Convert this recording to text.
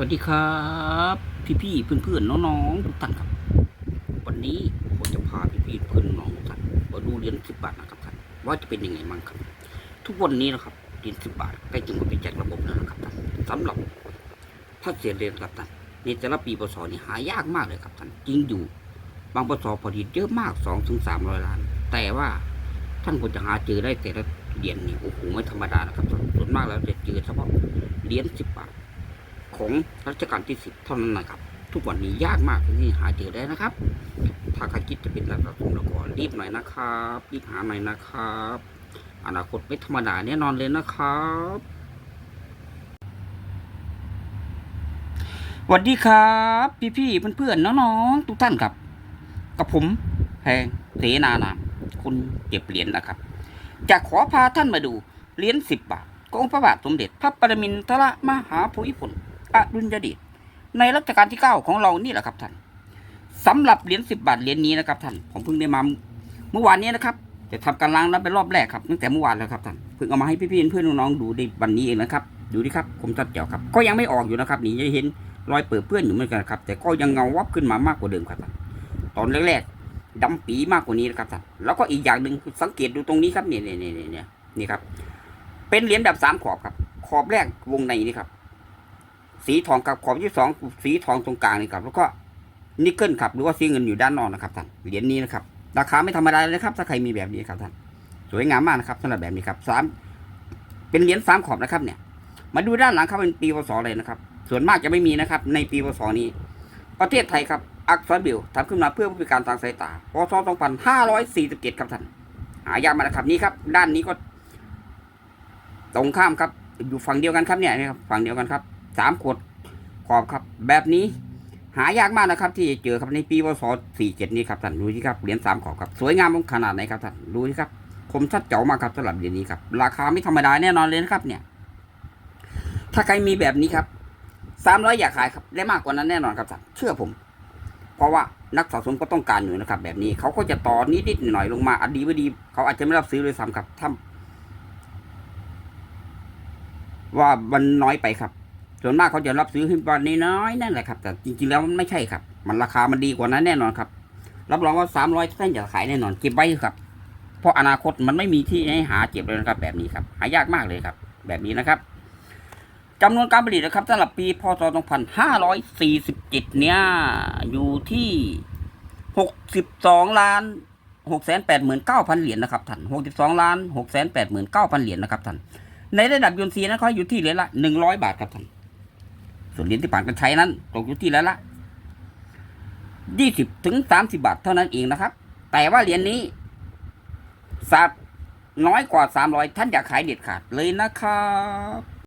สวัสดีครับ พี่ๆเพื่อนๆน้องๆทุกท่านครับ วันนี้ผมจะพาพี่ๆเพื่อนน้องทุกท่านมาดูเรียนสิบบาทนะครับท่านว่าจะเป็นยังไงมั่งครับ ทุกวันนี้นะครับเรียนสิบบาทใกล้จะหมดไปจากระบบแล้วนะครับท่านสำหรับถ้าเสียเรียญครับท่านในแต่ละปีปศนี่หายากมากเลยครับท่านจริงอยู่ บางปศผลิตเยอะมากสองถึงสามร้อยล้าน แต่ว่าท่านควรจะหาเจอได้แต่ละเหรียญนี่โอ้โหไม่ธรรมดานะครับท่านส่วนมากแล้วจะเจอเฉพาะเหรียญสิบบาท ของรัชกาลที่สิบเท่านั้นนะครับ ทุกวันนี้ยากมากที่หาเจอได้นะครับ ถ้าใครคิดจะเป็นระดับสมแล้วก็รีบหน่อยนะครับรีบหาหน่อยนะครับ อนาคตไม่ธรรมดาแน่นอนเลยนะครับสวัสดีครับ พี่ๆเพื่อนๆน้องๆทุกท่านครับ กับผมแพงเสนานามคุณเก็บเหรียญนะครับ จะขอพาท่านมาดูเหรียญสิบบาทของพระบาทสมเด็จพระปรมินทรมหาภูมิพล อดุลยเดชในรัชกาลที่เก้าของเรานี่แหละครับท่านสำหรับเหรียญสิบบาทเหรียญนี้นะครับท่านผมเพิ่งได้มาเมื่อวานนี้นะครับจะทำการล้างน้ำเป็นรอบแรกครับตั้งแต่เมื่อวานแล้วครับท่านเพิ่งเอามาให้พี่ๆเพื่อนน้องๆดูในวันนี้เองนะครับดูดิครับผมจัดเจ๋วครับ ก็ยังไม่ออกอยู่นะครับนี่จะเห็นรอยเปิดเปื้อนอยู่เหมือนกันครับแต่ก็ยังเงาวับขึ้นมามากกว่าเดิมครับท่านตอนแรกๆดำปีมากกว่านี้นะครับท่านแล้วก็อีกอย่างหนึ่งสังเกตดูตรงนี้ครับเนี่ยเนี่ยเนี่ยเนี่ยนี่ครับเป็นเหรียญแบบสามขอบครับ ขอบแรกวงในนี่ครับ สีทองกับขอบที่สองสีทองตรงกลางนี่ครับ แล้วก็นิกเกิลครับหรือว่าสีเงินอยู่ด้านนอกนะครับท่านเหรียญนี้นะครับราคาไม่ธรรมดาเลยนะครับ ถ้าใครมีแบบนี้ครับท่านสวยงามมากนะครับสำหรับแบบนี้ครับสามเป็นเหรียญสามขอบนะครับ เนี่ย มาดูด้านหลังครับเป็นปีพศเลยนะครับ ส่วนมากจะไม่มีนะครับ ในปีพศนี้ ประเทศไทยครับอักษรบิลทำขึ้นมาเพื่อผู้พิการทางสายตาพศ2547ครับท่านหายากมากนะครับนี่ครับ ด้านนี้ก็ ตรงข้ามครับ อยู่ฝั่งเดียวกันครับเนี่ยนะครับฝั่งเดียวกันครับ สามขวดขอบครับ แบบนี้หายากมากนะครับ ที่เจอครับในปีพศ47นี้ครับท่านดูที่ครับเหรียญสามขอบครับสวยงามขนาดไหนครับท่านดูที่ครับคมชัดเจ๋วมากครับสำหรับเหรียญนี้ครับราคาไม่ธรรมดาแน่นอนเลยนะครับ เนี่ย ถ้าใครมีแบบนี้ครับสามร้อยอยากขายครับได้มากกว่านั้นแน่นอนครับท่านเชื่อผม เพราะว่านักสะสมก็ต้องการอยู่นะครับ แบบนี้เขาก็จะต่อนิดๆหน่อยๆลงมาอดีไม่ดี เขาอาจจะไม่รับซื้อเลยซ้ำครับถ้าว่ามันน้อยไปครับ ส่วนมากเขาจะรับซื้อขึ้นวันน้อยนั่นแหละครับ แต่จริงๆแล้วมันไม่ใช่ครับ มันราคามันดีกว่านั้นแน่นอนครับ รับรองว่าสามร้อยท่านจะขายแน่นอนเก็บไว้ครับ เพราะอนาคตมันไม่มีที่ให้หาเก็บเลยนะครับ แบบนี้ครับ หายากมากเลยครับ แบบนี้นะครับจำนวนการผลิตนะครับสำหรับปีพศ2547 เนี่ย อยู่ที่ 62 ล้าน 6 8 9 0 0 0 เหรียญนะครับท่าน62 ล้าน 6 8 9 0 0 0 เหรียญนะครับท่านในระดับยูนซีนะเขาอยู่ที่เหรียญละหนึ่งร้อยบาทครับท่าน ส่วนเหรียญที่ผ่านการใช้นั้นตกอยู่ที่แล้วละยี่สิบถึงสามสิบาทเท่านั้นเองนะครับ แต่ว่าเหรียญนี้สับน้อยกว่าสามร้อยท่านอยากขายเด็ดขาดเลยนะครับ